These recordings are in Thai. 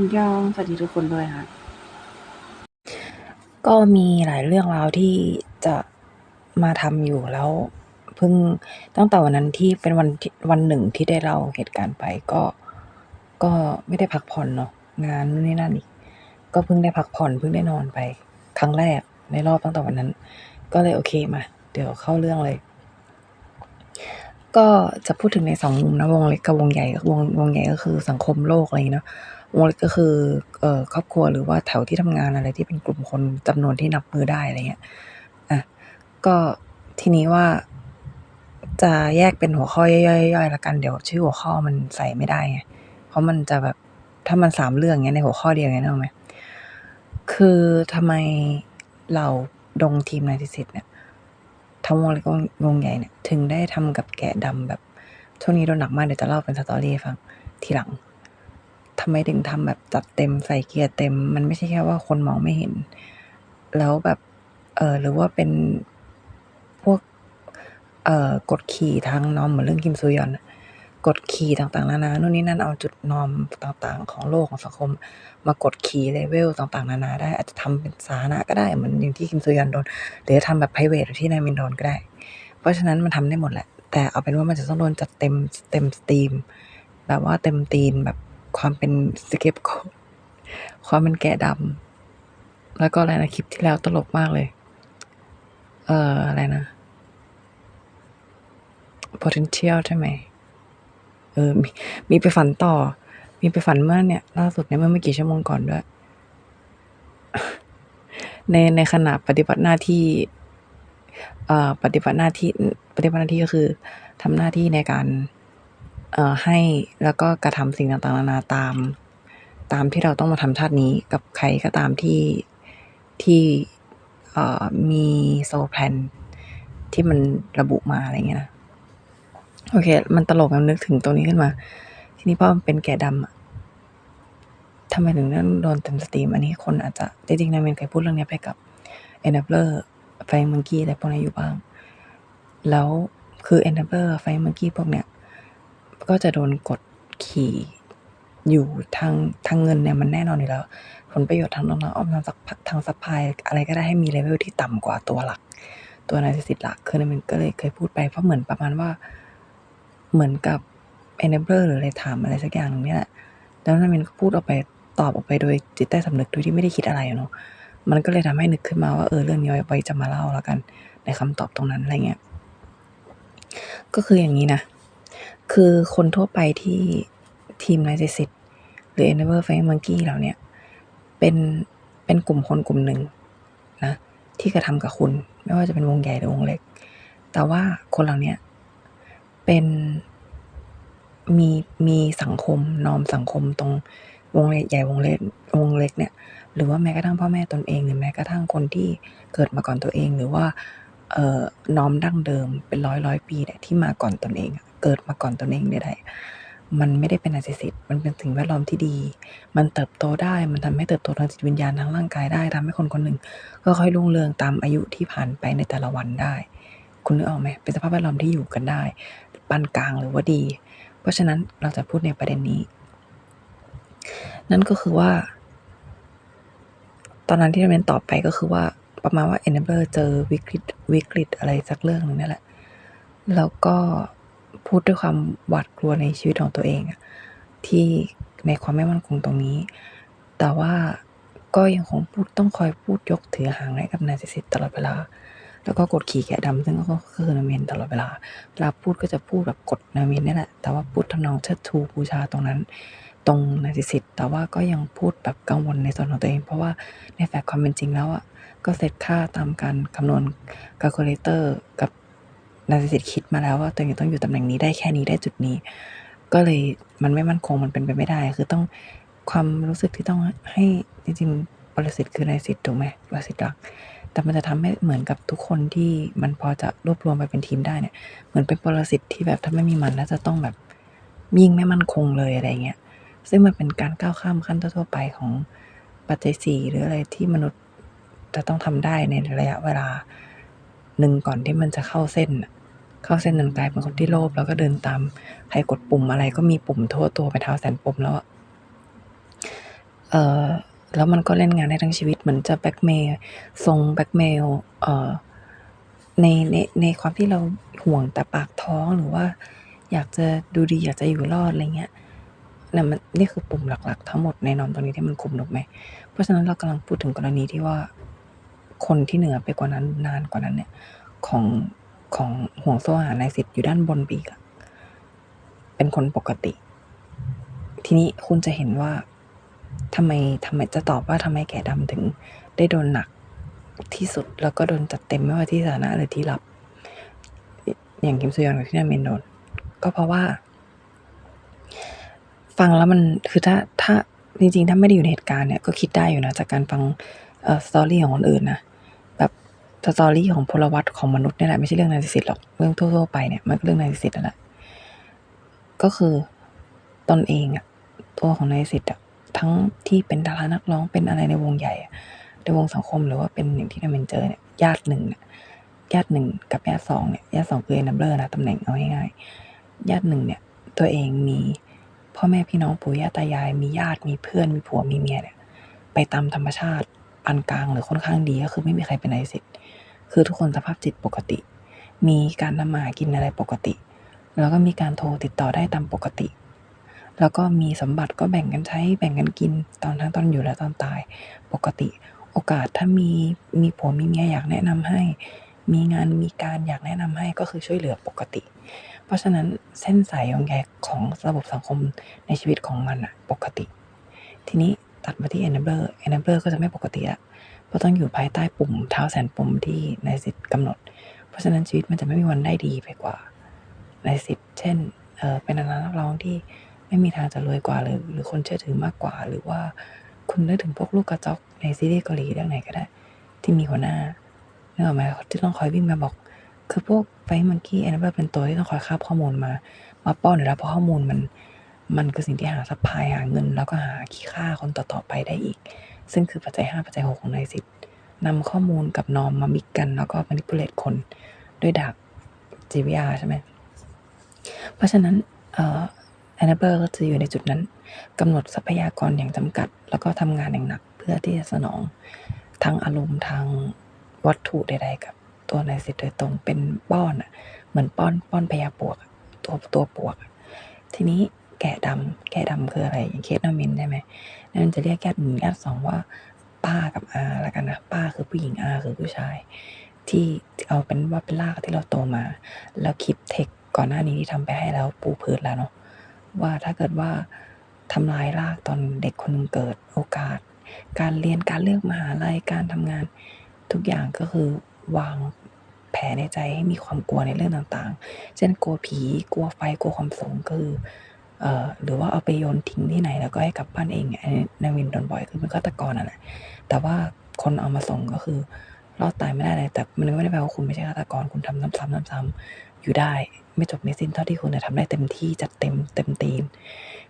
คุณยองสวัสดีทุกคนด้วยค่ะ ก็มีหลายเรื่องราวที่จะมาทำอยู่แล้วเพิ่งตั้งแต่วันนั้นที่เป็นวันวันหนึ่งที่ได้เล่าเหตุการณ์ไปก็ก็ไม่ได้พักผ่อนเนาะงานนู่นนี่นั่นอีกก็เพิ่งได้พักผ่อนเพิ่งได้นอนไป ครั้งแรกในรอบตั้งแต่วันนั้น ก็เลยโอเคมา เดี๋ยวเข้าเรื่องเลย ก็จะพูดถึงในสองมุมนะวงเล็กกับวงใหญ่วงวงใหญ่ก็คือสังคมโลกอะไรเนาะ วงเล็กก็คือเอ่อครอบครัวหรือว่าแถวที่ทำงานอะไรที่เป็นกลุ่มคนจำนวนที่นับมือได้อะไรเงี้ยอะก็ทีนี้ว่า จะแยกเป็นหัวข้อย่อยๆๆแล้วกันเดี๋ยวชื่อหัวข้อมันใส่ไม่ได้ไงเพราะมันจะแบบถ้ามันสามเรื่องเงี้ยในหัวข้อเดียวเงี้ยนึกออกไหมคือทำไมเราดงทีมนายทิสิทธิ์เนี่ยทั้งวงเล็กวงใหญ่เนี่ย ถึงได้ทำกับแกะดำแบบช่วงนี้โดนหนักมากเดี๋ยวจะเล่าเป็นสตอรี่ฟังทีหลังำไมถึงทำแบบจัดเต็มใส่เกียร์เต็ม มันไม่ใช่แค่ว่าคนมองไม่เห็น แล้วแบบเออหรือว่าเป็นพวกเอ่อกดขี่ทางนอมเหมือนเรื่องคิมซูยอนกดขี่ต่างๆนานานู่นนี่นั่นเอาจุดนอมต่างๆ ของโลกของสังคม มากดขี่เลเวลต่างๆ นานาได้อาจจะทำเป็นสาธารณะก็ได้เหมือนอย่างที่คิมซูยอนโดนหรือทำแบบไพรเวทที่นายมินโดนก็ได้ เพราะฉะนั้นมันทำได้หมดแหละ แต่เอาเป็นว่ามันจะต้องโดนจัดเต็มเต็มสตรีม แบบว่าเต็มตีนแบบ ความเป็นสเก็ปโกความเป็นแกะดำแล้วก็อะไรนะคลิปที่แล้วตลกมากเลย เอ่ออะไรนะ potential ใช่ไหมเออมีมีไปฝันต่อ มีไปฝันเมื่อเนี่ย ล่าสุดเนี่ยเมื่อไม่กี่ชั่วโมงก่อนด้วย ในในขณะปฏิบัติหน้าที่เอ่อปฏิบัติหน้าที่ปฏิบัติหน้าที่ก็คือทำหน้าที่ในการ เอ่อให้แล้วก็กระทำสิ่งต่างๆนานาตาม ตามที่เราต้องมาทำชาตินี้กับใครก็ตามที่ที่เอ่อมีโซแพลนที่มันระบุมาอะไรเงี้ยนะโอเค มันตลกมันนึกถึงตรงนี้ขึ้นมา ทีนี้พอมันเป็นแกะดำอะทำไมถึงต้องโดนเต็มสตรีม อันนี้คนอาจจะจริงๆนาเมนเคยพูดเรื่องนี้ไปกับ Enabler Flying Monkey อะไรพวกนี้อยู่บ้าง แล้วคือ Enabler Flying Monkey พวกเนี้ย ก็จะโดนกดขี่อยู่ทางทางเงินเนี่ยมันแน่นอนอยู่แล้ว ผลประโยชน์ทางน้องๆอ้อมทางสักทางซัพพลายอะไรก็ได้ให้มีเลเวลที่ต่ำกว่าตัวหลัก ตัวนาซิสิตหลักคือนาเมนก็เลยเคยพูดไปเพราะเหมือนประมาณว่า เหมือนกับ enabler หรืออะไรถามอะไรสักอย่างหนึ่งเนี่ยแหละแล้วนามินก็พูดออกไปตอบออกไปโดยจิตใต้สำนึกโดยที่ไม่ได้คิดอะไรเนาะมันก็เลยทำให้นึกขึ้นมาว่าเออเรื่องนี้ไว้จะมาเล่าแล้วกัน ในคำตอบตรงนั้นอะไรเงี้ยก็คืออย่างนี้นะ คือคนทั่วไปที่ทีมไนซิสิตหรือ enabler f a n monkey เราเนี่ย เป็นเป็นกลุ่มคนกลุ่มหนึ่งนะที่กระทำกับคุณ ไม่ว่าจะเป็นวงใหญ่หรือวงเล็ก แต่ว่าคนเหล่านี้เป็นมีมีสังคมนอมสังคมตรงวงเล็กใหญ่วงเล็กวงเล็กเนี่ย หรือว่าแม้กระทั่งพ่อแม่ตนเองหรือแม้กระทั่งคนที่เกิดมาก่อนตัวเอง หรือว่าเอ่อน้อมดั้งเดิมเป็นร้อยร้อยปีเนี่ยที่มาก่อนตนเองอะ เกิดมาก่อนตนเองใดๆมันไม่ได้เป็นนาร์ซิสิตมันเป็นสิ่งแวดล้อมที่ดี มันเติบโตได้ มันทำให้เติบโตทางจิตวิญญาณทางร่างกายได้ทำให้คนคนหนึ่งก็ค่อยรุ่งเรืองตามอายุที่ผ่านไปในแต่ละวันได้ คุณนึกออกไหมเป็นสภาพแวดล้อมที่อยู่กันได้ปานกลางหรือว่าดี เพราะฉะนั้นเราจะพูดในประเด็นนี้ นั่นก็คือว่า ตอนนั้นที่เราเรียนตอบไปก็คือว่าประมาณว่า enabler เจอวิกฤตวิกฤตอะไรสักเรื่องหนึ่งนั่นแหละ แล้วก็ พูดด้วยความหวาดกลัวในชีวิตของตัวเองที่ในความไม่มั่นคงตรงนี้ แต่ว่าก็ยังคงพูดต้องคอยพูดยกถือหางให้กับนายสิทธิ์ตลอดเวลา แล้วก็กดขี่แกะดำซึ่งก็คือนาเมนตลอดเวลาเวลาพูดก็จะพูดแบบกดนาเมนนี่แหละ แต่ว่าพูดทำนองเชิดชูบูชาตรงนั้น ตรงนาซิสิตแต่ว่าก็ยังพูดแบบกังวลในส่วนของตัวเอง เพราะว่าในแฟกต์ความเป็นจริงแล้วอะก็เซตค่าตามการคำนวณ calculator กับ นาซิสิตคิดมาแล้วว่าตัวเองต้องอยู่ตำแหน่งนี้ได้แค่นี้ได้จุดนี้ ก็เลยมันไม่มั่นคงมันเป็นไปไม่ได้ คือต้องความรู้สึกที่ต้องให้จริงๆบริสิทธิ์คือนายสิทธิ์ถูกไหมบริสิทธิ์หลัก แต่มันจะทำให้เหมือนกับทุกคนที่มันพอจะรวบรวมไปเป็นทีมได้เนี่ยเหมือนเป็นปรสิตที่แบบถ้าไม่มีมันแล้วจะต้องแบบยิ่งไม่มั่นคงเลยอะไรเงี้ยซึ่งมันเป็นการก้าวข้ามขั้นทั่วไปของปัจจัยสี่หรืออะไรที่มนุษย์จะต้องทำได้ในระยะเวลาหนึ่งก่อนที่มันจะเข้าเส้นน่ะ เข้าเส้นนั้นกลายเป็นคนที่โลภแล้วก็เดินตามใครกดปุ่มอะไรก็มีปุ่มทั่วตัวไปเท้าแสนปุ่มแล้วเอ่อแล้วมันก็เล่นงานได้ทั้งชีวิตเหมือนจะแบล็กเมย์ทรงแบล็กเมลเอ่อในในในความที่เราห่วงแต่ปากท้องหรือว่า อยากจะดูดีอยากจะอยู่รอดอะไรเงี้ยนั่นมันนี่คือปุ่มหลัก ๆ ทั้งหมดในนอมตรงนี้ที่มันคุมถูกไหม เพราะฉะนั้นเรากำลังพูดถึงกรณีที่ว่า คนที่เหนือไปกว่านั้นนานกว่านั้นเนี่ย ของ ของห่วงโซ่อาหารนายสิทธิ์อยู่ด้านบนปีกเป็นคนปกติ ทีนี้คุณจะเห็นว่าทำไมทำไมจะตอบว่าทำไมแกะดำถึง ได้โดนหนักที่สุดแล้วก็โดนจัดเต็มไม่ว่าที่สาธารณะหรือที่ลับ อย่างคิมซยอนกับที่นามินโดน ก็เพราะว่า ฟังแล้วมันคือถ้าถ้าจริงๆ ถ้าไม่ได้อยู่ในเหตุการณ์เนี่ยก็คิดได้อยู่นะ จากการฟังเอ่อ story ของคนอื่นนะ แบบ story ของพลวัตของมนุษย์นี่แหละไม่ใช่เรื่องนายสิทธิ์หรอกเรื่องทั่วๆไปเนี่ยมันก็เรื่องนายสิทธิ์นั่นแหละก็คือตนเองอะตัวของนายสิทธิ์อะทั้งที่เป็นดารานักร้องเป็นอะไรในวงใหญ่ในวงสังคมหรือว่าเป็นอย่างที่นามินเจอเนี่ยญาติ1เนี่ยญาติ1กับญาติ2เนี่ยญาติ2คือ enabler นะตำแหน่งเอาง่ายๆญาติ1เนี่ยตัวเองมีพ่อแม่พี่น้องปู่ย่าตายาย มีญาติมีเพื่อนมีผัวมีเมียเนี่ยไปตามธรรมชาติปานกลางหรือค่อนข้างดีก็คือไม่มีใครเป็นนายสิทธิ์ คือทุกคนสภาพจิตปกติ มีการทำมากินอะไรปกติ แล้วก็มีการโทรติดต่อได้ตามปกติ แล้วก็มีสมบัติก็แบ่งกันใช้แบ่งกันกินตอนทั้งตอนอยู่และตอนตายปกติ โอกาสถ้ามีมีผัวมีเมียอยากแนะนำให้ มีงานมีการอยากแนะนำให้ก็คือช่วยเหลือปกติ เพราะฉะนั้นเส้นสายโยงใยของระบบสังคมในชีวิตของมันน่ะปกติ ทีนี้ตัดมาที่ enabler enabler ก็จะไม่ปกติแล้ว เพราะต้องอยู่ภายใต้ปุ่มเท้าแสนปุ่มที่นายสิทธิ์กำหนด เพราะฉะนั้นชีวิตมันจะไม่มีวันได้ดีไปกว่านายสิทธิ์เช่นเออเป็นดารานักร้องที่ไม่มีทางจะรวยกว่าหรือหรือคนเชื่อถือมากกว่า หรือว่าคุณนึกถึงพวกลูกกระจอกในซีรีส์เกาหลีเรื่องไหนก็ได้ ที่มีหัวหน้านึกออกไหมที่ต้องคอยวิ่งมาบอก คือพวก Flying Monkey enabler เป็นตัวที่ต้องคอยคาบข้อมูลมา มาป้อนอยู่แล้วเพราะข้อมูลมัน มันคือสิ่งที่หาซัปพายหาเงิน แล้วก็หาขี้ข้าคนต่อๆไปได้อีก ซึ่งคือปัจจัย 5 ปัจจัย 6 ของนายสิทธิ์นำข้อมูลกับนอมมา mix กัน แล้วก็ manipulate คนด้วยดาบจิตวิทยาใช่ไหม เพราะฉะนั้นเอ่อ enabler ก็จะอยู่ในจุดนั้นกำหนดทรัพยากรอย่างจำกัด แล้วก็ทำงานอย่างหนักเพื่อที่จะสนองทั้งอารมณ์ทางวัตถุใดๆกับตัวนายสิทธิ์โดยตรงเป็นป้อนอะเหมือนป้อนป้อนพญาปวก ตัวตัวปวก ทีนี้ แกะดำแกะดำคืออะไรอย่างเคสนามินใช่ไหมนามินจะเรียกญาติ1ญาติ2ว่าป้ากับอาล้วกันนะป้าคือผู้หญิงอาคือผู้ชาย ที่เอาเป็นว่าเป็นรากที่เราโตมา แล้วคลิปเทกก่อนหน้านี้ที่ทำไปให้แล้วปูพื้นแล้วเนาะว่าถ้าเกิดว่าทำลายรากตอนเด็กคนนึงเกิดโอกาส การเรียนการเลือกมหาลัยการทำงาน ทุกอย่างก็คือวางแผนในใจให้มีความกลัวในเรื่องต่างๆ เช่นกลัวผี กลัวไฟ กลัวความสูง คือ เอ่อหรือว่าเอาไปโยนทิ้งที่ไหนแล้วก็ให้กลับบ้านเองอันนี้นามินโดนบ่อยคือเป็นฆาตกรนั่นแหละแต่ว่าคนเอามาส่งก็คือรอดตายไม่ได้เลยแต่มันไม่ได้แปลว่าคุณไม่ใช่ฆาตกรคุณทำซ้ำๆซ้ำๆอยู่ได้ ไม่จบไม่สิ้นเท่าที่คุณจะทำได้เต็มที่จัดเต็มเต็มธีม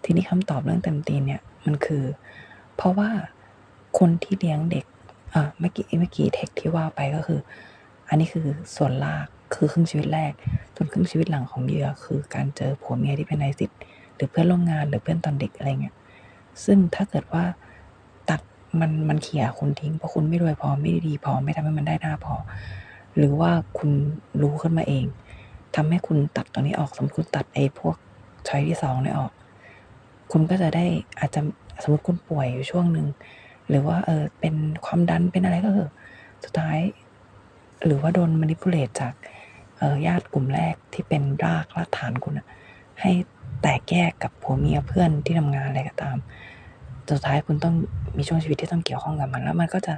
ทีนี้คำตอบเรื่องเต็มธีมเนี่ยมันคือ เพราะว่าคนที่เลี้ยงเด็กอ่าเมื่อกี้เมื่อกี้เทกที่ว่าไปก็คือ อันนี้คือส่วนรากคือครึ่งชีวิตแรกส่วนครึ่งชีวิตหลังของเหยื่อคือการเจอผัวเมียที่เป็นนายสิทธิ์ หรือเพื่อนร่วมงานหรือเพื่อนตอนเด็กอะไรเงี้ยซึ่งถ้าเกิดว่าตัดมันมันเขี่ยคุณทิ้งเพราะคุณไม่รวยพอไม่ดีพอไม่ทำให้มันได้หน้าพอ หรือว่าคุณรู้ขึ้นมาเองทำให้คุณตัดตรงนี้ออก สมมติคุณตัดไอ้พวกช้อยที่2เนี่ยออก คุณก็จะได้อาจจะสมมติคุณป่วยอยู่ช่วงหนึ่งหรือว่าเออเป็นความดันเป็นอะไรก็เถอะสุดท้าย หรือว่าโดน manipulate จากเออญาติกลุ่มแรกที่เป็นรากรากฐานคุณน่ะให้ แตกแยกกับผัวเมียเพื่อนที่ทำงานอะไรก็ตามสุดท้ายคุณต้องมีช่วงชีวิตที่ต้องเกี่ยวข้องกับมัน แล้วมันก็จะ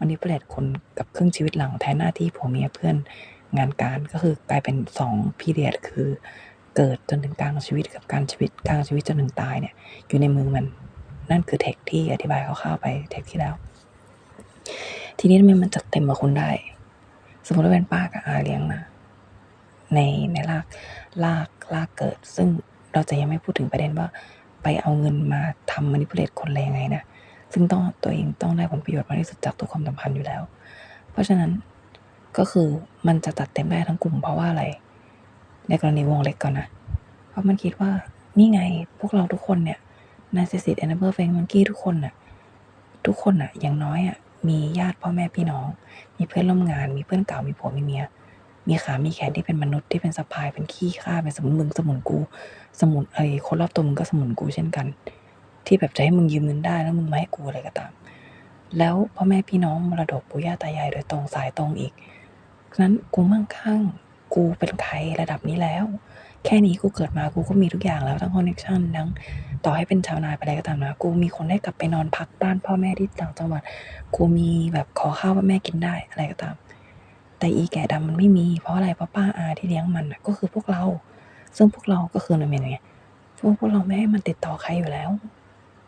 manipulate คุณกับครึ่งชีวิตหลังแทนหน้าที่ผัวเมียเพื่อนงานการก็คือกลายเป็น2 period คือเกิดจนถึงกลางชีวิตกับการชีวิตกลางชีวิตจนถึงตายเนี่ย อยู่ในมือมันนั่นคือเทกที่อธิบายคร่าวๆไปเทกที่แล้ว ทีนี้ทำไมมันจัดเต็มกับคุณได้ สมมติว่าเป็นป้ากับอาเลี้ยงมาในในรากรากรากเกิด ซึ่ง เราจะยังไม่พูดถึงประเด็นว่า ไปเอาเงินมาทำ manipulate คนอะไรยังไงนะ ซึ่งต้องตัวเองต้องได้ผลประโยชน์มากที่สุดจากทุกความสัมพันธ์อยู่แล้ว เพราะฉะนั้นก็คือมันจะจัดเต็มได้ทั้งกลุ่มเพราะว่าอะไร ในกรณีวงเล็กก่อนนะ เพราะมันคิดว่านี่ไงพวกเราทุกคนเนี่ย narcissist enabler Flying Monkey ทุกคนน่ะทุกคนอะอย่างน้อยอะมีญาติพ่อแม่พี่น้อง มีเพื่อนร่วมงาน มีเพื่อนเก่ามีผัวมีเมีย มีขา มีแขนที่เป็นมนุษย์ที่เป็นสะพาย เป็นขี้ข้าเป็นสมุนมึงสมุนกู สมุนไอ้คนรอบตัวมึงก็สมุนกูเช่นกัน ที่แบบจะให้มึงยืมเงินได้แล้วมึงไม่ให้กูอะไรก็ตาม แล้วพ่อแม่พี่น้องมรดกปู่ย่าตายายโดยตรงสายตรงอีกนั้นกูมั่งคั่งกูเป็นใครระดับนี้แล้ว แค่นี้กูเกิดมากูก็มีทุกอย่างแล้วทั้งคอนเนคชั่นทั้งต่อให้เป็นชาวนาไปอะไรก็ตามนะกูมีคนได้กลับไปนอนพักบ้านพ่อแม่ที่ต่างจังหวัด กูมีแบบขอข้าวพ่อแม่กินได้อะไรก็ตาม แต่อีแก่ดำมันไม่มี เพราะอะไรเพราะป้าอาที่เลี้ยงมันก็คือพวกเรา ซึ่งพวกเราก็คือมันเป็นไงพวกพวกเราไม่ให้มันติดต่อใครอยู่แล้ว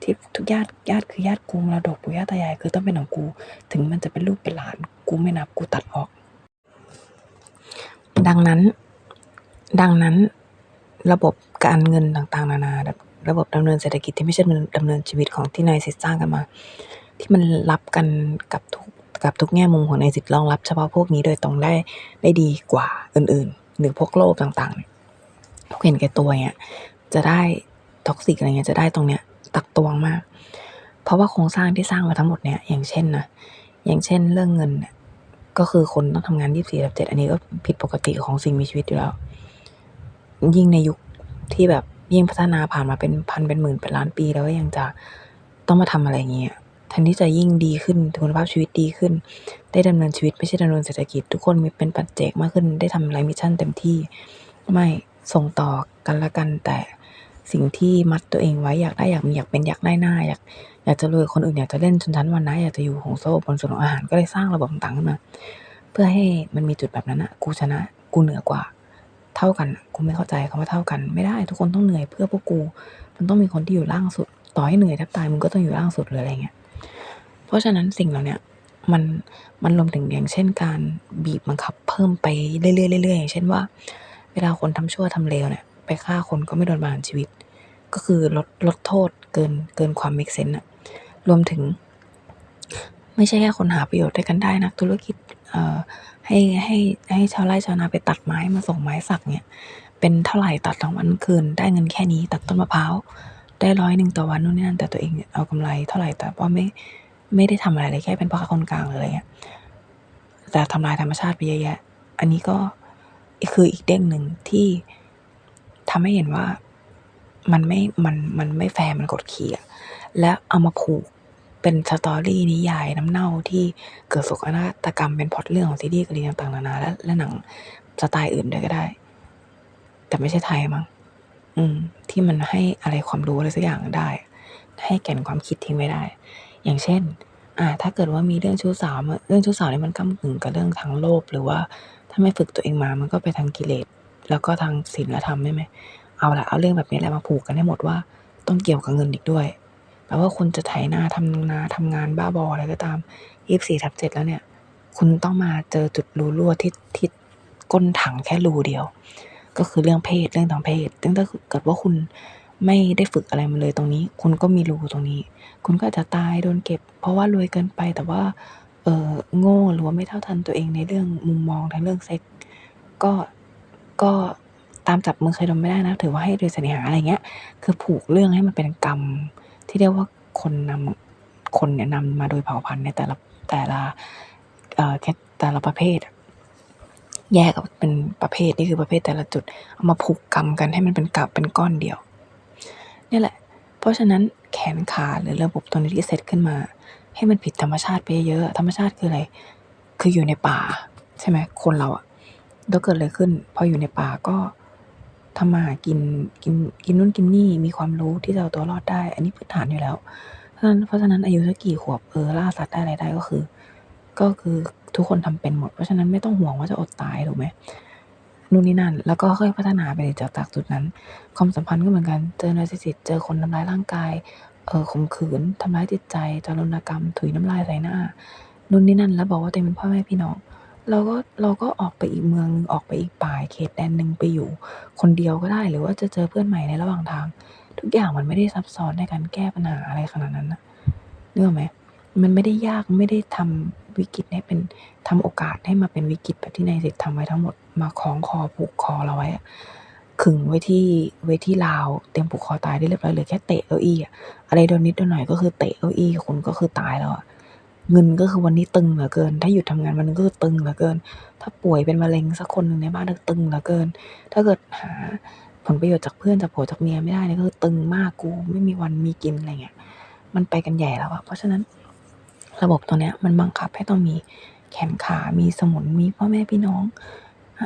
ที่ทุกญาติญาติคือญาติกูมรดกปู่ย่าตายายคือต้องเป็นของกู ถึงมันจะเป็นลูกเป็นหลาน กูไม่นับกูตัดออก ดังนั้น ดังนั้น ระบบการเงินต่างๆ นานา ระบบดำเนินเศรษฐกิจที่ไม่ใช่ดำเนินดำเนินชีวิตของที่นายสิทธิ์สร้างกันมา ที่มันรับกันกับทุก กับทุกแง่มุมของในสิทธิ์รองรับเฉพาะพวกนี้โดยตรงได้ได้ดีกว่าอื่นๆ หรือพวกโลภต่างๆพวกเห็นแก่ตัวเนี่ยจะได้ท็อกซิกอะไรเงี้ยจะได้ตรงเนี้ยตักตวงมาก เพราะว่าโครงสร้างที่สร้างมาทั้งหมดเนี่ยอย่างเช่นนะอย่างเช่นเรื่องเงินเนี่ยก็คือคนต้องทำงาน24ทับ7อันนี้ก็ผิดปกติของสิ่งมีชีวิตอยู่แล้ว ยิ่งในยุคที่แบบยิ่งพัฒนาผ่านมาเป็นพันเป็นหมื่นเป็นล้านปีแล้วยังจะต้องมาทำอะไรเงี้ย นที่จะยิ่งดีขึ้นคุณภาพชีวิตดีขึ้น ได้ดำเนินชีวิตไม่ใช่ดำเนินเศรษฐกิจ ทุกคนมีเป็นปัจเจกมากขึ้น ได้ทำอะไรมิชชั่นเต็มที่ ไม่ส่งต่อกันละกันแต่สิ่งที่มัดตัวเองไว้อยากได้อยากมีอยากเป็นอยากได้หน้าอยากอยากจะรวยคนอื่นอยากจะเล่นชนชั้นวรรณะอยากจะอยู่ห่วงโซ่บนส่วนของอาหารก็เลยสร้างระบบต่างๆมาเพื่อให้มันมีจุดแบบนั้นอะกูชนะกูเหนือกว่า เท่ากันกูไม่เข้าใจคำว่าเท่ากัน ไม่ได้ทุกคนต้องเหนื่อยเพื่อพวกกู มันต้องมีคนที่อยู่ล่างสุด ต่อให้เหนื่อยแทบตายมึงก็ต้องอยู่ล่างสุดหรืออะไรเงี้ย เพราะฉะนั้นสิ่งเหล่านี้มันมันรวมถึงอย่างเช่น การบีบบังคับเพิ่มไปเรื่อยๆเรื่อยๆอย่างเช่นว่า เวลาคนทำชั่วทำเลวเนี่ย ไปฆ่าคนก็ไม่โดนประหารชีวิต ก็คือลดลดโทษเกินเกินความ make sense อะรวมถึง ไม่ใช่แค่คนหาประโยชน์ด้วยกันได้นักธุรกิจเอ่อให้ให้ให้ชาวไร่ชาวนาไปตัดไม้มาส่งไม้สักเนี่ย เป็นเท่าไหร่ตัดทั้งวันทั้งคืน ได้เงินแค่นี้ ตัดต้นมะพร้าวได้ร้อยหนึ่งต่อวันนู่นนี่นั่นแต่ตัวเองเนี่ยเอากำไรเท่าไหร่แต่ว่าไม่ ไม่ได้ทำอะไรเลยแค่เป็นพ่อค้าคนกลางหรืออะไรเงี้ยแต่ทำลายธรรมชาติไปเยอะแยะ อันนี้ก็คืออีกเด้งหนึ่งที่ทำให้เห็นว่ามันไม่ มัน มันไม่แฟร์ มันกดขี่อะและเอามาผูกเป็นสตอรี่นิยายน้ำเน่าที่เกิดโศกนาฏกรรมเป็นพอตเรื่องของซีรีส์เกาหลีต่างๆนานาและและหนังสไตล์อื่นด้วยก็ได้ แต่ไม่ใช่ไทยมั้งอืม ที่มันให้อะไรความรู้อะไรสักอย่างได้ ให้แก่นความคิดทิ้งไว้ได้ อย่างเช่นอ่าถ้าเกิดว่ามีเรื่องชู้สาวเรื่องชู้สาวนี่มันก้ำกึ่งกับเรื่องทางโลภหรือว่าถ้าไม่ฝึกตัวเองมามันก็ไปทางกิเลสแล้วก็ทางศีลธรรมได้ไหมเอาละเอาเรื่องแบบนี้แหละมาผูกกันให้หมดว่าต้องเกี่ยวกับเงินอีกด้วยแปลว่าคุณจะไถนาทำนาทำงานบ้าบออะไรก็ตามยี่สี่ทับเจ็ดแล้วเนี่ย คุณต้องมาเจอจุดรูรั่วที่ที่ก้นถังแค่รูเดียว ก็คือเรื่องเพศเรื่องทางเพศซึ่งถ้าเกิดว่าคุณ ไม่ได้ฝึกอะไรมาเลยตรงนี้ คุณก็มีรูตรงนี้ คุณก็อาจจะตายโดนเก็บ เพราะว่ารวยเกินไปแต่ว่า เออโง่หรือว่าไม่เท่าทันตัวเองในเรื่องมุมมองทางเรื่องเซ็กก็ก็ตามจับมือใครดมไม่ได้นะ ถือว่าให้โดยเสน่หาอะไรเงี้ย คือผูกเรื่องให้มันเป็นกรรม ที่เรียกว่าคนนำคนเนี่ยนำมาโดยเผ่าพันธุ์ในแต่ละแต่ละเอ่อแต่ละประเภทแยกออกเป็นประเภทนี่คือประเภทแต่ละจุด เอามาผูกกรรมกันให้มันเป็นกับเป็นก้อนเดียว นี่แหละ เพราะฉะนั้นแขนขาหรือระบบตรงนี้ที่เซตขึ้นมา ให้มันผิดธรรมชาติไปเยอะ ธรรมชาติคืออะไร คืออยู่ในป่า ใช่ไหมคนเราอะแล้วเกิดอะไรขึ้น พออยู่ในป่าก็ทำมาหากินกินกินนู่นกินนี่มีความรู้ที่จะเอาตัวรอดได้ อันนี้พื้นฐานอยู่แล้วเพราะฉะนั้นเพราะฉะนั้นอายุสักกี่ขวบเออล่าสัตว์ได้อะไรได้ก็คือ ก็คือทุกคนทำเป็นหมด เพราะฉะนั้นไม่ต้องห่วงว่าจะอดตายถูกไหม นู่นนี่นั่น แล้วก็ค่อยพัฒนาไปจากจากจุดนั้น ความสัมพันธ์ก็เหมือนกัน เจอนาซิสซิสเจอคนทำร้ายร่างกาย เออข่มขืนทำร้ายจิตใจจารุณกรรม ถุยน้ำลายใส่หน้า นู่นนี่นั่น แล้วบอกว่าตัวเองเป็นพ่อแม่พี่น้อง เราก็เราก็ออกไปอีกเมืองออกไปอีกป่าเขตแดนหนึ่งไปอยู่ คนเดียวก็ได้ หรือว่าจะเจอเพื่อนใหม่ในระหว่างทาง ทุกอย่างมันไม่ได้ซับซ้อนในการแก้ปัญหาอะไรขนาดนั้นนะนึกออกไหมมันไม่ได้ยากไม่ได้ทำวิกฤตให้เป็นทำโอกาสให้มาเป็นวิกฤตแบบที่นายสิทธิ์ทำไว้ทั้งหมด มาคล้องคอผูกคอเราไว้ขึงไว้ที่ไว้ที่ราวเตรียมผูกคอตายได้เรียบร้อยเหลือแค่เตะเก้าอี้อะอะไรโดนนิดโดนหน่อยก็คือเตะเก้าอี้คุณก็คือตายแล้วอะเงินก็คือวันนี้ตึงเหลือเกิน ถ้าหยุดทำงานวันนึงก็คือตึงเหลือเกิน ถ้าป่วยเป็นมะเร็งสักคนหนึ่งในบ้านก็ตึงเหลือเกิน ถ้าเกิดหาผลประโยชน์จากเพื่อนจากผัวจากเมียไม่ได้นี่ก็คือตึงมากกูไม่มีวันมีกินอะไรเงี้ยมันไปกันใหญ่แล้วอะเพราะฉะนั้นระบบตัวเนี้ยมันบังคับให้ต้องมีแขนขา มีสมุน มีพ่อแม่พี่น้อง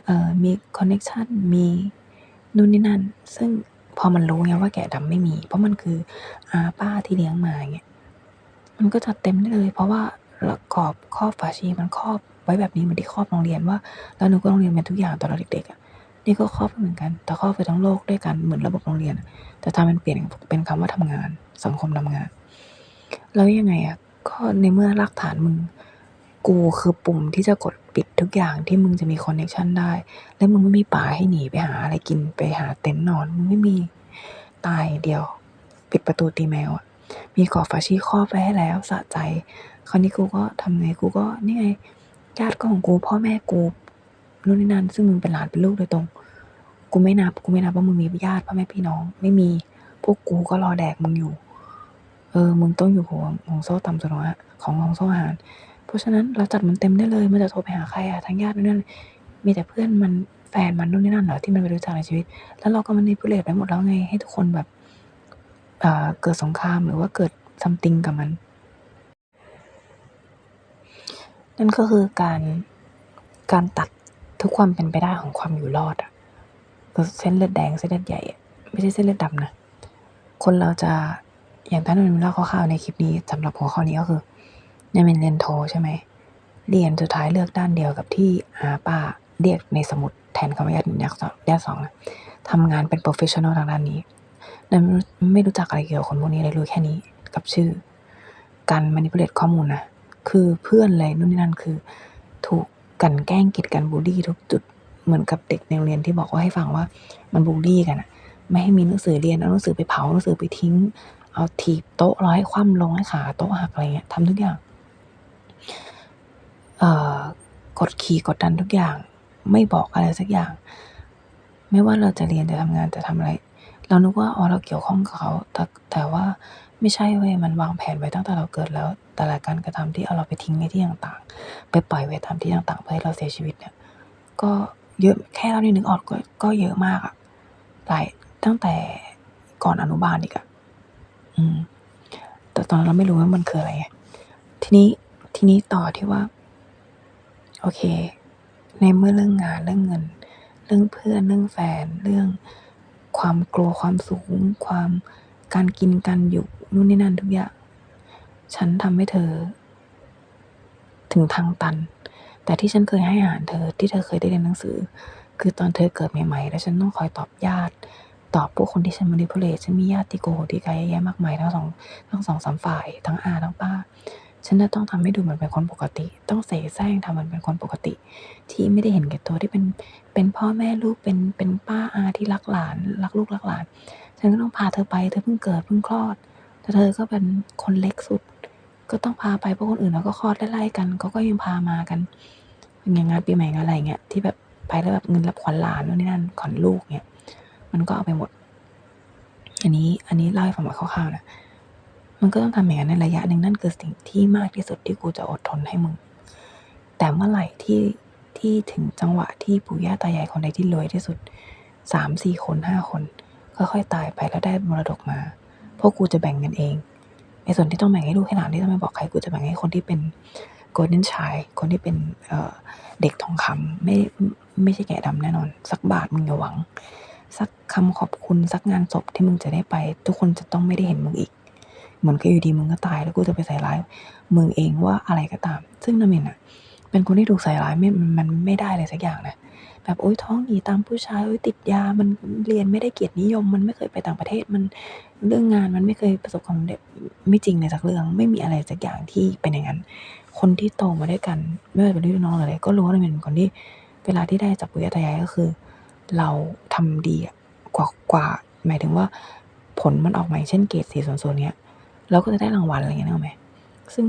เอ่อมีคอนเน็ชันมีนู่นนี่นั่น ซึ่งพอมันรู้ไงว่าแกะดำไม่มี เพราะมันคืออาป้าที่เลี้ยงมาเงี้ยมันก็จัดเต็มได้เลย เพราะว่าระกอบครอบฝาชีมันครอบไว้แบบนี้มือนที่ครอบโรงเรียนว่าแล้วหนูก็โรงเรียนเป็นทุกอย่างตอนเราเด็กๆอะนี่ก็ครอบเหมือนกัน แต่ครอบไปทั้งโลกด้วยกันเหมือนระบบโรงเรียนแต่ทำมันเปลี่ยนเป็นคำว่าทำงาน สังคมทำงาน แล้วยังไงอะก็ในเมื่อรากฐานมึง กูคือปุ่มที่จะกด ปิดทุกอย่างที่มึงจะมีคอนเน c t ชันได้ แล้วมึงไม่มีป่าให้หนีไปหาอะไรกินไปหาเต็นท์นอน มึงไม่มีตายเดียว ปิดประตูตีแมวอะมีกอบฝาชีครอบไว้ให้แล้วสะใจ คราวนี้กูก็ทำไงกูก็นี่ไงญาติก็ของกูพ่อแม่กูนู่นนี่นั่นซึ่งมึงเป็นหลานเป็นลูกโดยตรง กูไม่นับกูไม่นับว่ามึงมีญาติพ่อแม่พี่น้อง ไม่มีพวกกูก็รอแดกมึงอยู่ เออ มึงต้องอยู่หัวของโซ่ต่ำสุดของอะของของโซ่อาหาร เพราะฉะนั้นเราจัดมันเต็มได้เลย มันจะโทรไปหาใครอะทั้งญาตินู่นนั่นมีแต่เพื่อนมันแฟนมันนู่นนี่นั่นเหรอที่มันไปรู้จักในชีวิต แล้วเราก็มันนิพุเลตไปหมดแล้วไงให้ทุกคนแบบเกิดสงครามหรือว่าเกิดซัมติงกับมัน นั่นก็คือการการตัดทุกความเป็นไปได้ของความอยู่รอดอะคือเส้นเลือดแดงเส้นเลือดใหญ่ไม่ใช่เส้นเลือดดำนะคนเราจะอย่างท่านนนเล่าคร่าวๆในคลิปนี้สำหรับหัวข้อนี้ก็คือ เนี่ยเป็นเรียนโทใช่ไหม เรียนสุดท้ายเลือกด้านเดียวกับที่อาป้าเรียกในสมุดแทนคำว่าญาติหนึ่งญาติสองญาติสองนะทำงานเป็นโปรเฟชชั่นอลทางด้านนี้แต่ไม่รู้ไม่รู้จักอะไรเกี่ยวกับคนพวกนี้เลยรู้แค่นี้กับชื่อ การมานิพเลตข้อมูลนะคือเพื่อนอะไรนู่นนี่นั่นคือ ถูกกันแกล้งกีดกันบูลลี่ทุกจุดเหมือนกับเด็กในโรงเรียนที่บอกว่าให้ฟังว่ามันบูลลี่กันอะไม่ให้มีหนังสือเรียนเอาหนังสือไปเผาหนังสือไปทิ้ง เอาถีบโต๊ะร้อยคว่ำลงให้ขาโต๊ะหักอะไรเงี้ยทำทุกอย่าง เอ่อ กดขี่กดดันทุกอย่าง ไม่บอกอะไรสักอย่าง ไม่ว่าเราจะเรียน จะทำงาน จะทำอะไร เรานึกว่า อ๋อ เราเกี่ยวข้องกับเขา แต่ แต่ว่าไม่ใช่เว้ย มันวางแผนไว้ตั้งแต่เราเกิดแล้ว แต่ละการกระทำที่เอาเราไปทิ้งในที่ต่าง ๆ ไปปล่อยไว้ตามที่ต่าง ๆ เพื่อให้เราเสียชีวิตเนี่ย ก็เยอะ แค่เรานี่นึกออกก็ ก็เยอะมากอะหลาย ตั้งแต่ก่อนอนุบาลอีกอะ อืม แต่ตอนนั้นเราไม่รู้ว่ามันคืออะไรไง ทีนี้ ทีนี้ต่อที่ว่า โอเค ในเมื่อเรื่องงานเรื่องเงิน เรื่องเพื่อนเรื่องแฟนเรื่องความกลัวความสูง ความการกินการอยู่นู่นนี่นั่นทุกอย่างฉันทำให้เธอ ถึงทางตัน แต่ที่ฉันเคยให้อาหารเธอที่เธอเคยได้เรียนหนังสือ คือตอนเธอเกิดใหม่ๆ แล้วฉันต้องคอยตอบญาติ ตอบพวกคนที่ฉันมานิพเลตฉันมีญาติโกโหติกายแยะมากมายทั้งสองทั้งสองสามฝ่าย ทั้งอาทั้งป้า ฉันจะต้องทำให้ดูเหมือนเป็นคนปกติ ต้องเสแสร้งทำเหมือนเป็นคนปกติ ที่ไม่ได้เห็นแก่ตัวที่เป็นเป็นพ่อแม่ลูกเป็นเป็นป้าอาที่รักหลานรักลูกรักหลาน ฉันก็ต้องพาเธอไปเธอเพิ่งเกิดเพิ่งคลอด แต่เธอก็เป็นคนเล็กสุด ก็ต้องพาไปเพราะคนอื่นเขาก็คลอดไล่ๆกันเขาก็ยังพามากันอย่างงานปีใหม่งานอะไรเงี้ยที่แบบไปแล้วแบบเงินรับขวัญหลานนู่นนี่นั่นขวัญลูกเงี้ยมันก็เอาไปหมด อันนี้อันนี้เล่าให้ฟังแบบคร่าวๆนะ มันก็ต้องทำอย่างนั้นในระยะหนึ่งนั่นคือสิ่งที่มากที่สุดที่กูจะอดทนให้มึง แต่เมื่อไหร่ที่ที่ถึงจังหวะที่ปู่ย่าตายายคนใดที่รวยที่สุดสามสี่คนห้าคนค่อยๆตายไปแล้วได้มรดกมา พวกกูจะแบ่งกันเองในส่วนที่ต้องแบ่งให้ลูกให้หลานที่ต้องไม่บอกใครกูจะแบ่งให้คนที่เป็น golden child คนที่เป็นเเด็กทองคำไม่ไม่ใช่แกะดำแน่นอน สักบาทมึงอย่าหวัง สักคำขอบคุณสักงานศพที่มึงจะได้ไป ทุกคนจะต้องไม่ได้เห็นมึงอีก มือนกับอยู่ดีมึงก็ตายแล้วกูจะไปใส่ร้ายมึงเองว่าอะไรก็ตาม ซึ่งนาเมนอะเป็นคนที่ถูกใส่ร้ายไม่มันไม่ได้เลยสักอย่างนะแบบโอ๊ยท้องหนีตามผู้ชายโอ๊ยติดยามันเรียนไม่ได้เกียรตินิยม มันไม่เคยไปต่างประเทศมันเรื่องงานมันไม่เคยประสบความสำเร็จไม่จริงในสักเรื่อง ไม่มีอะไรสักอย่างที่เป็นอย่างนั้น คนที่โตมาด้วยกันไม่ว่าจะเป็นพี่น้องหรืออะไรก็รู้ว่านาเมนเป็นคนที่เวลาที่ได้จากปุยตายายก็คือ เราทำดีกว่ากว่าหมายถึงว่าผลมันออกมาเช่นเกรดสี่ส่วนส่วนเนี้ย เราก็จะได้รางวัลอะไรเงี้ยนึกออกไหมซึ่ง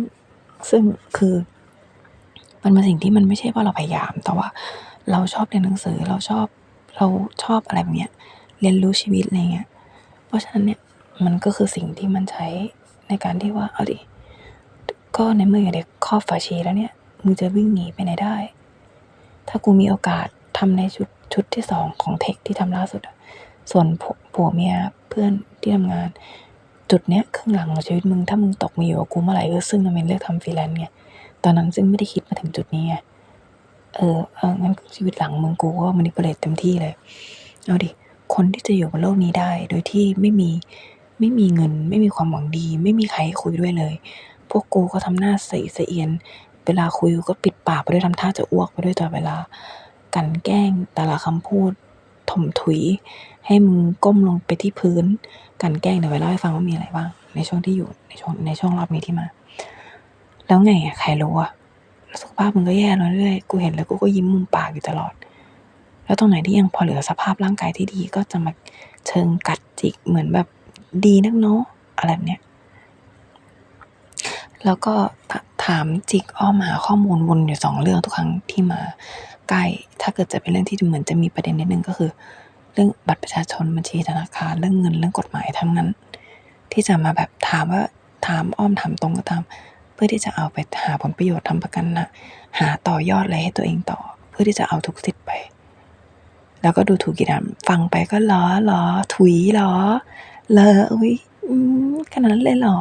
ซึ่งคือ มันเป็นสิ่งที่มันไม่ใช่ว่าเราพยายาม แต่ว่าเราชอบเรียนหนังสือเราชอบเราชอบอะไรแบบเนี้ยเรียนรู้ชีวิตอะไรเงี้ย เพราะฉะนั้นเนี่ยมันก็คือสิ่งที่มันใช้ในการที่ว่าเอาดิก็ในเมื่ออยู่ในครอบฝาชีแล้วเนี่ยมึงจะวิ่งหนีไปไหนได้ ถ้ากูมีโอกาสทำในชุดชุดที่สองของเทคที่ทำล่าสุด ส่วนผัวผัวเมียเพื่อนที่ทำงาน จุดเนี้ยครึ่งหลังของชีวิตมึง ถ้ามึงตกมาอยู่กับกูเมื่อไหร่ก็ซึ่งมันเป็นเลือกทำฟรีแลนซ์ไงตอนนั้นซึ่งไม่ได้คิดมาถึงจุดนี้ไงเออเอองั้นชีวิตหลังมึงกูก็มันนิเปเลตเต็มที่เลย เอาดิคนที่จะอยู่บนโลกนี้ได้ โดยที่ไม่มีไม่มีเงิน ไม่มีความหวังดี ไม่มีใครคุยด้วยเลย พวกกูก็ทำหน้าใสสเอียน เวลาคุยกูก็ปิดปากไปด้วยทำท่าจะอ้วกไปด้วยตลอดเวลา กันแกล้งแต่ละคำพูด ถมถุย ให้มึงก้มลงไปที่พื้น กันแกล้งเดี๋ยวไว้เล่าให้ฟังว่ามีอะไรบ้าง ในช่วงที่อยู่ในช่วงในช่วงรอบนี้ที่มา แล้วไงอะใครรู้อะสุขภาพมึงก็แย่ลงเรื่อยๆกูเห็นแล้วกูก็ยิ้มมุมปากอยู่ตลอด แล้วตรงไหนที่ยังพอเหลือสภาพร่างกายที่ดีก็จะมาเชิงกัดจิกเหมือนแบบดีนักเนาะอะไรแบบเนี้ยแล้วก็ถถามจิกอ้อมหาข้อมูลวนอยู่สองเรื่องทุกครั้งที่มา ใกล้ ถ้าเกิดจะเป็นเรื่องที่เหมือนจะมีประเด็นนิดนึงก็คือ เรื่องบัตรประชาชนบัญชีธนาคารเรื่องเงินเรื่องกฎหมายทั้งนั้น ที่จะมาแบบถามว่าถามอ้อมถามตรงก็ตาม เพื่อที่จะเอาไปหาผลประโยชน์ทำประกันนะหาต่อยอดอะไรให้ตัวเองต่อ เพื่อที่จะเอาทุกสิทธิ์ไป แล้วก็ดูถูกกีดามฟังไปก็ล้อล้อถุยล้อเลออุ้ยขนาดนั้นเลยเหรอ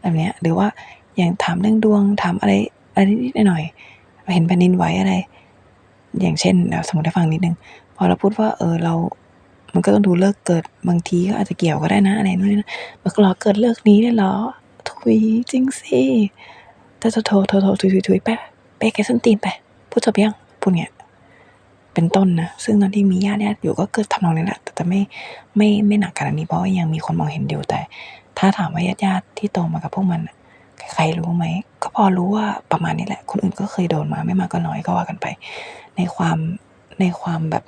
แบบเนี้ยหรือว่าอย่างถามเรื่องดวงถามอะไรอะไรนิดหน่อยเห็นแผ่นดินไหวอะไร อย่างเช่นเดี๋ยวสมมติให้ฟังนิดนึง พอเราพูดว่าเออเรา มันก็ต้องดูเลิกเกิดบางทีก็อาจจะเกี่ยวก็ได้นะอะไรนู่นนี่นะมันก็รอเกิดเลิกนี้เลยเหรอถุยจริงสิแต่จะโทรโทรโทรถุยถุยถุยไปไปแกส้นตีนไปพูดจบยังพูดเนี้ยเป็นต้นนะซึ่งตอนที่มีญาติญาติอยู่ก็เกิดทำนองนี้แหละแต่จะไม่ไม่ไม่หนักขนาดนี้เพราะว่ายังมีคนมองเห็นอยู่แต่ ถ้าถามว่าญาติญาติที่โตมากับพวกมันะ ใครรู้ไหม ก็พอรู้ว่าประมาณนี้แหละ คนอื่นก็เคยโดนมาไม่มากก็น้อยก็ว่ากันไป ในความในความแบบ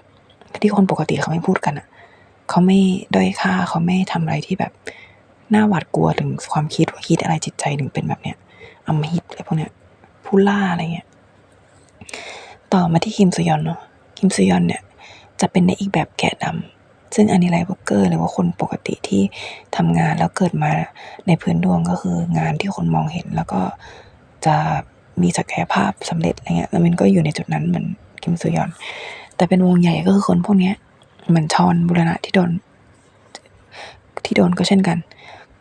ที่คนปกติเขาไม่พูดกันอะ เขาไม่ด้อยค่าเขาไม่ทำอะไรที่แบบน่าหวาดกลัวถึงความคิดว่าคิดอะไรจิตใจถึงเป็นแบบเนี้ยอำมหิตอะไรพวกเนี้ยผู้ล่าอะไรเงี้ยต่อมาที่คิมซยอนเนาะคิมซยอนเนี่ยจะเป็นในอีกแบบแกะดำ ซึ่งอันนี้ไลท์บล็อกเกอร์หรือว่าคนปกติที่ทำงานแล้วเกิดมาในพื้นดวงก็คืองานที่คนมองเห็น แล้วก็จะมีศักยภาพสำเร็จอะไรเงี้ยแล้วมันก็อยู่ในจุดนั้นเหมือนคิมซยอน แต่เป็นวงใหญ่ก็คือคนพวกเนี้ยเหมือนชอนบุรณะที่โดนที่โดนก็เช่นกัน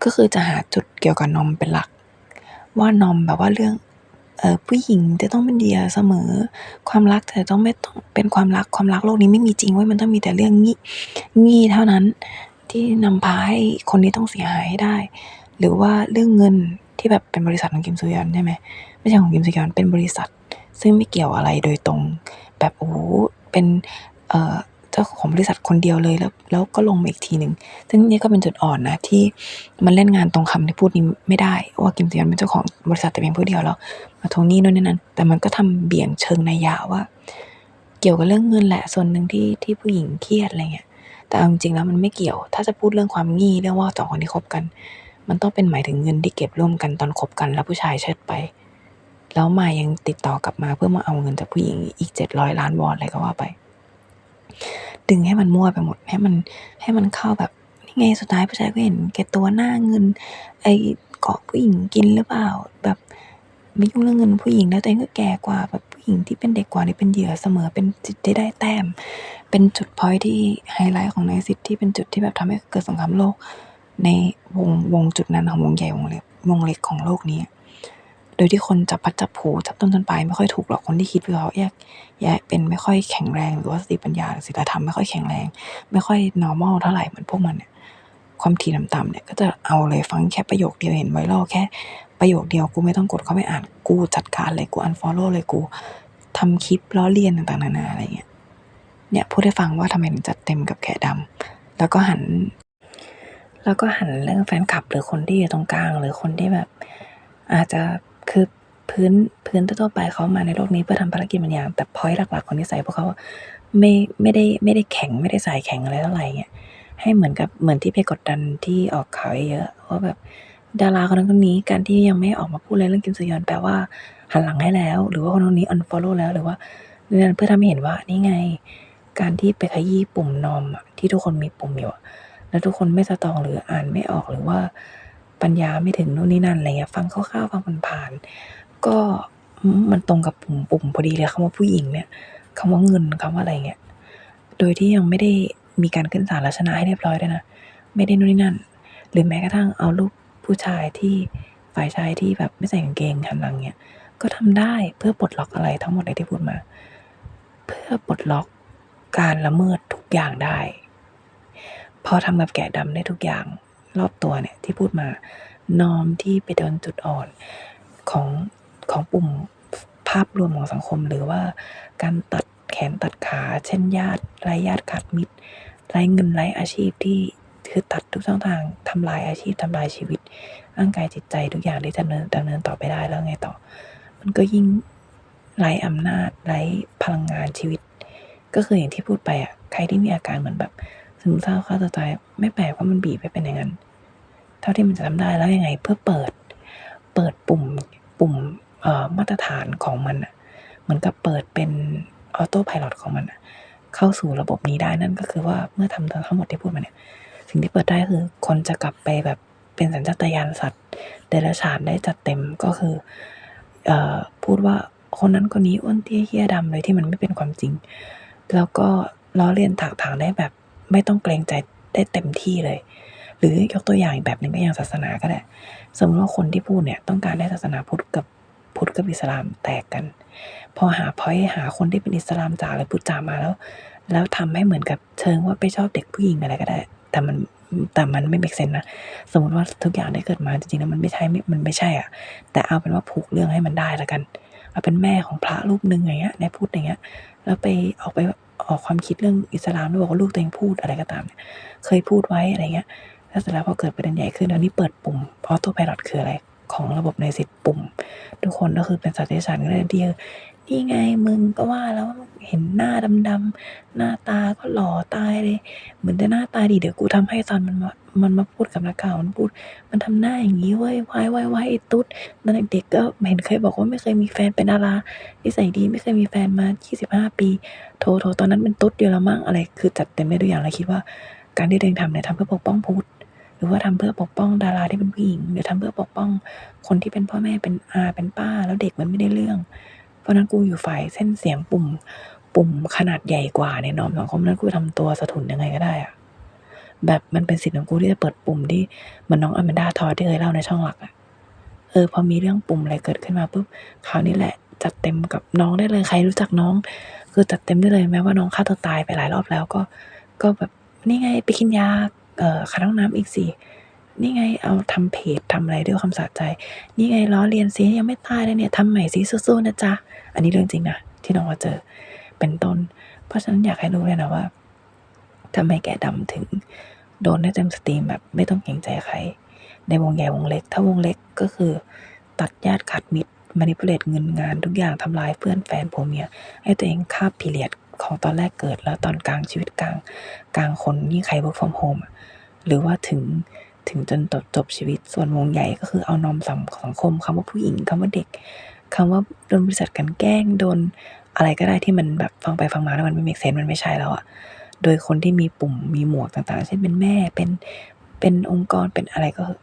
ก็คือจะหาจุดเกี่ยวกับนมเป็นหลัก ว่านมแบบว่าเรื่อง เอ่อ ผู้หญิงจะต้องเป็นเดียเสมอ ความรักแต่ต้องไม่ต้องเป็นความรัก ความรักโลกนี้ไม่มีจริงเว้ย มันต้องมีแต่เรื่องงี้งี้เท่านั้นที่นำพาให้คนนี้ต้องเสียหายให้ได้ หรือว่าเรื่องเงินที่แบบเป็นบริษัทของคิมซูยอนใช่ไหม ไม่ใช่ของคิมซูยอน เป็นบริษัทซึ่งไม่เกี่ยวอะไรโดยตรง แบบ โอ้โหเป็น เอ่อ เจ้าของบริษัทคนเดียวเลย แล้วแล้วก็ลงมาอีกทีหนึ่งซึ่งนี่ก็เป็นจุดอ่อนนะที่มันเล่นงานตรงคำที่พูดนี้ไม่ได้ว่าคิมซยอนเป็นเจ้าของบริษัทแต่เพียงผู้เดียวแล้วมาทวงหนี้นู่นนี่นั่นแต่มันก็ทำเบี่ยงเชิงนัยยะว่า เกี่ยวกับเรื่องเงินแหละส่วนหนึ่งที่ที่ผู้หญิงเครียดอะไรเงี้ยแต่เอาจริงๆแล้วมันไม่เกี่ยว ถ้าจะพูดเรื่องความงี่เรื่องว่าสองคนที่คบกัน มันต้องเป็นหมายถึงเงินที่เก็บร่วมกันตอนคบกัน แล้วผู้ชายเชิดไป แล้วมายังติดต่อกลับมาเพื่อมาเอาเงินจากผู้หญิงอีกเจ็ดร้อยล้านวอนอะไรก็ว่าไป ดึงให้มันมั่วไปหมด ให้มันให้มันเข้าแบบนี่ไงสุดท้ายผู้ชายก็เห็นแก่ตัวหน้าเงิน ไอ้เกาะผู้หญิงกินหรือเปล่า แบบไม่ยุ่งเรื่องเงินผู้หญิงแล้วตัวเองก็แก่กว่าแบบผู้หญิงที่เป็นเด็กกว่านี่เป็นเหยื่อเสมอเป็นจิตที่ได้แต้ม เป็นจุดพอยที่ไฮไลท์ของนายสิทธิ์ที่เป็นจุดที่แบบทำให้เกิดสงครามโลก ในวงวงจุดนั้นของวงใหญ่วงเล็กวงเล็กของโลกนี้ โดยที่คนจับพัดจับผูจับต้นจนปลายไม่ค่อยถูกหรอก คนที่คิดว่าเขาแยกแยกเป็นไม่ค่อยแข็งแรง หรือว่าสติปัญญาหรือศีลธรรมไม่ค่อยแข็งแรง ไม่ค่อย normal เท่าไหร่เหมือนพวกมันเนี่ยความถี่ต่ำๆเนี่ยก็จะเอาเลยฟังแค่ประโยคเดียวเห็นไวรัลแค่ประโยคเดียวกูไม่ต้องกดเข้าไปอ่านกูจัดการเลยกู unfollow เลยกูทำคลิปล้อเลียนต่างๆนานาอะไรเงี้ยเนี่ยพูดให้ฟังว่าทำไมถึงจัดเต็มกับแขกดำแล้วก็หัน แล้วก็หันเรื่องแฟนคลับหรือคนที่อยู่ตรงกลาง หรือคนที่แบบอาจจะ คือพื้นพื้นทั่วไปเขามาในโลกนี้เพื่อทำภารกิจบางอย่าง แต่พอยหลักๆของนิสัยพวกเขาไม่ไม่ได้ไม่ได้แข็งไม่ได้สายแข็งอะไรเท่าไหร่เงี้ยให้เหมือนกับเหมือนที่ไปกดดันที่ออกข่าวเยอะว่าแบบดาราคนนั้นคนนี้การที่ยังไม่ออกมาพูดอะไรเรื่องกิมซยอนแปลว่าหันหลังให้แล้ว หรือว่าคนคนนี้ unfollow แล้วหรือว่านั่นเพื่อทำให้เห็นว่านี่ไง การที่ไปขยี้ปุ่ม Nom อะที่ทุกคนมีปุ่มอยู่แล้วทุกคนไม่สตองหรืออ่านไม่ออกหรือว่า ปัญญาไม่ถึงนู่นนี่นั่นอะไรเงี้ย ฟังคร่าวๆฟังผ่านๆก็มันตรงกับปุ่มปุ่มพอดีเลยคำว่าผู้หญิงเนี่ยคำว่าเงินคำว่าอะไรเงี้ย โดยที่ยังไม่ได้มีการขึ้นศาลแล้วชนะให้เรียบร้อยด้วยนะ ไม่ได้นู่นนี่นั่น หรือแม้กระทั่งเอารูปผู้ชายที่ฝ่ายชายที่แบบไม่ใส่กางเกงหันหลังเงี้ยก็ทำได้เพื่อปลดล็อกอะไรทั้งหมดเลยที่พูดมา เพื่อปลดล็อกการละเมิดทุกอย่างได้ พอทำกับแกะดำได้ทุกอย่าง รอบตัวเนี่ยที่พูดมา Norm ที่ไปโดนจุดอ่อนของของปุ่มภาพรวมของสังคม หรือว่าการตัดแขนตัดขา เช่นญาติไรญาติขาดมิตรไรเงินไรอาชีพที่คือตัดทุกช่องทางทำลายอาชีพทำลายชีวิตร่างกายจิตใจทุกอย่างที่จะเนินดำเนินต่อไปได้แล้วไงต่อ มันก็ยิ่งไร้อำนาจไร้พลังงานชีวิต ก็คืออย่างที่พูดไปอะใครที่มีอาการเหมือนแบบ ซึมเศร้าฆ่าตัวตายไม่แปลกว่ามันบีบให้เป็นอย่างงั้น เท่าที่มันจะทำได้แล้วยังไง เพื่อเปิด เปิดปุ่มปุ่มเอ่อมาตรฐานของมันน่ะเหมือนกับเปิดเป็น Autopilot ของมันน่ะเข้าสู่ระบบนี้ได้นั่นก็คือว่าเมื่อทำทั้งหมดที่พูดมาเนี่ย สิ่งที่เปิดได้คือคนจะกลับไปแบบเป็นสัญชาตญาณสัตว์เดรัจฉานได้จัดเต็มก็คือออพูดว่าคนนั้นคนนี้อ้วนเตี้ยเหี้ยดำโดยที่มันไม่เป็นความจริง แล้วก็ล้อเลียนถากถางได้แบบ ไม่ต้องเกรงใจได้เต็มที่เลย หรือยกตัวอย่างอีกแบบหนึ่งก็อย่างศาสนาก็ได้สมมติว่าคนที่พูดเนี่ยต้องการให้ศาสนาพุทธกับพุทธกับอิสลามแตกกัน พอหาพอยหาคนที่เป็นอิสลามจ๋าหรือพุทธจ๋ามาแล้ว แล้วทำให้เหมือนกับเชิงว่าไปชอบเด็กผู้หญิงอะไรก็ได้ แต่มันแต่มันไม่เมกเซนนะ สมมติว่าทุกอย่างได้เกิดมาจริงๆแล้วมันไม่ใช่มันไม่ใช่อะ แต่เอาเป็นว่าผูกเรื่องให้มันได้แล้วกัน เอาเป็นแม่ของพระรูปหนึ่งอย่างเงี้ยในพุทธอย่างเงี้ย แล้วไปออกไป ออกความคิดเรื่องอิสลามแล้วบอกว่าลูกตัวเองพูดอะไรก็ตามเนี่ยเคยพูดไว้อะไรเงี้ยแล้วเสร็จแล้วพอเกิดประเด็นใหญ่ขึ้นคราวนี้เปิดปุ่มออโต้ไพลอตคืออะไรของระบบในสิทธิ์ปุ่ม ทุกคนก็คือเป็นสัตว์เดรัจฉานก็เลยทีเดียว นี่ไงมึงก็ว่าแล้วเห็นหน้าดำๆหน้าตาก็หล่อตายเลย เหมือนจะหน้าตาดีเดี๋ยวกูทำให้ตอนมันมามันมาพูดกับนักข่าวมันพูด มันทำหน้าอย่างงี้เว้ยวายๆๆไอ้ตุ๊ดตอนเด็กๆก็เห็นเคยบอกว่าไม่เคยมีแฟนเป็นดารานิสัยดีไม่เคยมีแฟนมา 25 ปีโถๆตอนนั้นเป็นตุ๊ดอยู่แล้วมั้งอะไร คือจัดเต็มได้ทุกอย่างแล้วคิดว่า การที่เองทำเนี่ยทำเพื่อปกป้องพุทธหรือว่าทำเพื่อปกป้องดาราที่เป็นผู้หญิง หรือทำเพื่อปกป้องคนที่เป็นพ่อแม่เป็นอาเป็นป้า แล้วเด็กมันไม่ได้เรื่อง เพราะนั้นกูอยู่ฝ่ายเส้นเสียงปุ่ม ปุ่มขนาดใหญ่กว่าใน Norm สังคมนั้นกูจะทำตัวสะทุนยังไงก็ได้อะแบบมันเป็นสิทธิ์ของกูที่จะเปิดปุ่มที่เหมือนน้อง Amanda Todd ที่เคยเล่าในช่องหลักอะเออพอมีเรื่องปุ่มอะไรเกิดขึ้นมาปุ๊บคราวนี้แหละจัดเต็มกับน้องได้เลยใครรู้จักน้อง คือจัดเต็มได้เลยแม้ว่าน้องฆ่าตัวตายไปหลายรอบแล้วก็ ก็แบบนี่ไงไปกินยาเอ่อขัดห้องน้ำอีกสิ นี่ไงเอาทำเพจทำอะไรด้วยความสะใจ นี่ไงล้อเลียนสิยังไม่ตายเลยเนี่ยทำใหม่สิสู้ๆนะจ๊ะ อันนี้เรื่องจริงนะที่น้องเขาเจอเป็นต้น เพราะฉะนั้นอยากให้รู้เลยนะว่าทำไมแกะดำถึง โดนได้เต็มสตรีมแบบไม่ต้องเกรงใจใคร ในวงใหญ่วงเล็ก ถ้าวงเล็กก็คือ ตัดญาติขาดมิตร manipulate เงินงานทุกอย่างทำร้ายเพื่อนแฟนผัวเมียให้ตัวเองข้าม period ของตอนแรกเกิดแล้วตอนกลางชีวิตกลาง กลางคนยิ่ใคร work from home หรือว่าถึง ถึงจนตบจบชีวิต ส่วนวงใหญ่ก็คือเอา Norm สังสังคมคำว่าผู้หญิงคำว่าเด็กคำว่าโดนบริษัทกันแกล้งโดนอะไรก็ได้ที่มันแบบฟังไปฟังมาแล้วมันไม่เมกเซนมันไม่ใช่แล้วอะโดยคนที่มีปุ่มมีหมวกต่างๆ เช่นเป็นแม่เป็นเป็นองค์กรเป็นอะไรก็หอ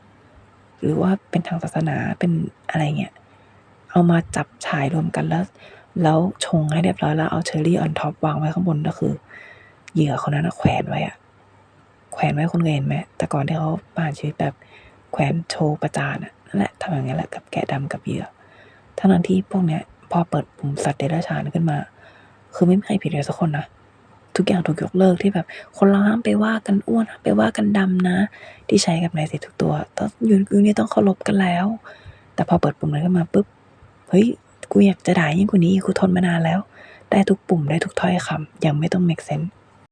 หรือว่าเป็นทางศาสนาเป็นอะไรเงี้ยเอามาจับฉายรวมกันแล้ว แล้วชงให้เรียบร้อยแล้วเอาเชอร์รี่ on top วางไว้ข้างบนก็คือ เหยื่อคนนั้นแขวนไว้อะ แขวนไว้คุณเห็นไหมแต่ก่อนที่เขาประหารชีวิตแบบแขวนโชว์ประจานนั่นแหละทำอย่างงั้แหละกับแกะดำกับเหยื่อทั้งๆที่พวกเนี้ยพอเปิดปุ่มสัตว์เดรัจฉานขึ้นมา คือไม่มีใครผิดเลยสักคนนะทุกอย่างถูกยกเลิกที่แบบ คนเราห้ามไปว่ากันอ้วนห้ามไปว่ากันดำนะ ที่ใช้กับนายสิทธิ์ทุกตัวต้องยุคยุคนี้ต้องเคารพกันแล้ว แต่พอเปิดปุ่มนั้นขึ้นมาปุ๊บเฮ้ยกูอยากจะด่ายิ่งกว่านี้กูทนมานานแล้ว ได้ทุกปุ่มได้ทุกถ้อยคำยังไม่ต้องเมกเซนส์